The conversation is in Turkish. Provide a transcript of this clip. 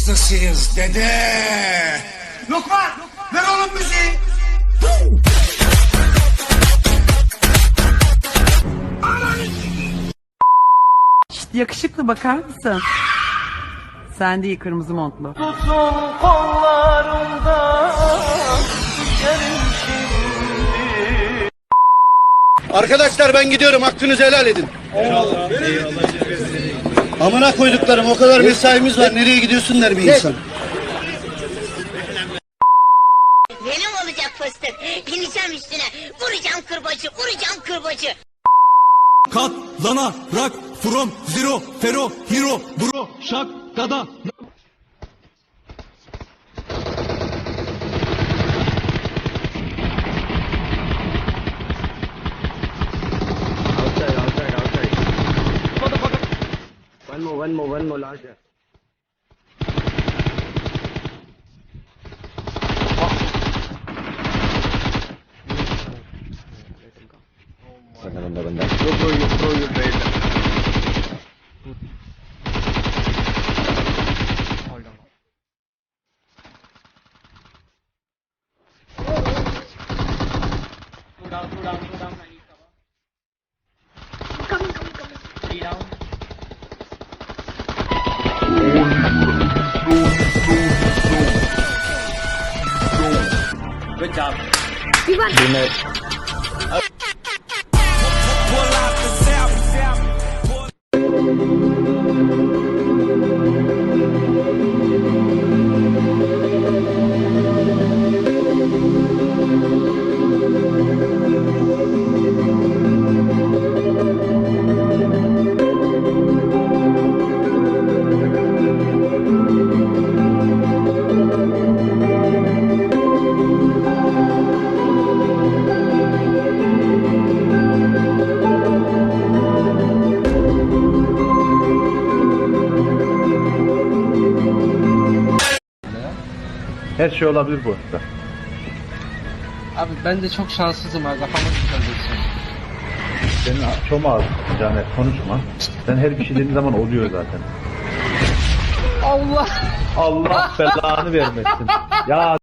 hastasıyız dede. Lokman, ver oğlum müziği. Şşt, yakışıklı bakar mısın? Sen değil kırmızı montlu. Arkadaşlar ben gidiyorum hakkınızı helal edin. Amına koyduklarım o kadar mesaimiz var nereye gidiyorsun der bir insan. Benim olacak fıstık. Bineceğim üstüne. Vuracağım kırbacı, vuracağım kırbacı. Katlanarak from zero fero hero bro şak One more, one more, one more, larger. there. Second down, down, down. I need cover. Coming, coming, coming. Three down. Good job. Dinner. Her şey olabilir bu hayatta. Abi ben de çok şanssızım ha kafama güzel Senin çok ağır Caner konuşma. Sen her bir şey dediğin zaman oluyor zaten. Allah! Allah belanı vermesin. Ya